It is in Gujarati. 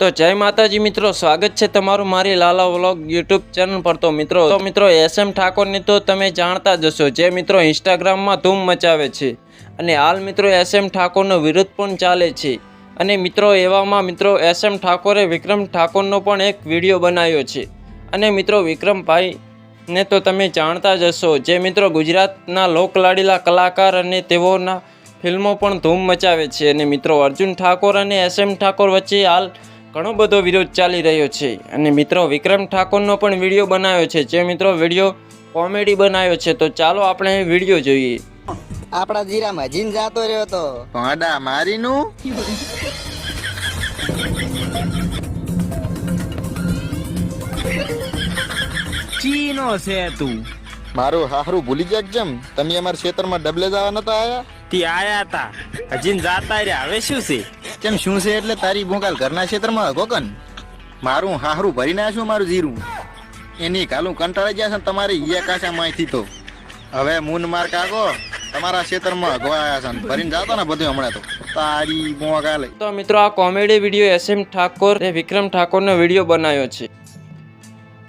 તો જય માતાજી મિત્રો, સ્વાગત છે તમારું મારી લાલા વ્લોગ યુટ્યુબ ચેનલ પર. તો મિત્રો તો મિત્રો, એસ એમ ઠાકોરની તો તમે જાણતા જ હશો જે મિત્રો ઇન્સ્ટાગ્રામમાં ધૂમ મચાવે છે અને હાલ મિત્રો એસ એમ ઠાકોરનો વિરોધ પણ ચાલે છે. અને મિત્રો, એવામાં મિત્રો, એસ એમ ઠાકોરે વિક્રમ ઠાકોરનો પણ એક વીડિયો બનાવ્યો છે. અને મિત્રો વિક્રમભાઈ ને તો તમે જાણતા જ હશો જે મિત્રો ગુજરાતના લોકલાડીલા કલાકાર અને તેઓના ફિલ્મો પણ ધૂમ મચાવે છે. અને મિત્રો, અર્જુન ઠાકોર અને એસ એમ ઠાકોર વચ્ચે હાલ ઘણો બધો વિરોધ ચાલી રહ્યો છે. અને મિત્રો વિક્રમ ઠાકોરનો પણ વીડિયો બનાવ્યો છે. જે મિત્રો વીડિયો કોમેડી બનાવ્યો છે તો ચાલો આપણે વીડિયો જોઈએ. આપણા જીરામાં જીન જાતો રહ્યો તો ભાડા મારીનું? ચીનો છે તું. મારું હાહરું ભૂલી ગયા જેમ? તમે અમારા ક્ષેત્રમાં ડબલે જવા નતા આયા? તે આયા હતા હજી જાતા રહ્યા. હવે શું છે? કેમ શું છે એટલે તારી બોકાલ ઘરના ક્ષેત્રમાં ગોકન મારું હાહરું ભરી નાખ્યું મારું જીરું. એની કાલું કંટાળી છે ને તમારી ઈયા કાચા માહિતી તો. હવે મૂન માર કાકો તમારા ક્ષેત્રમાં ગોયા છે ભરીને જાતો ને બધું હમણાં તો. તારી બોકાલે તો મિત્રો, આ comedy video S M Thakor એ વિક્રમ ઠાકોરનો વીડિયો બનાવ્યો છે.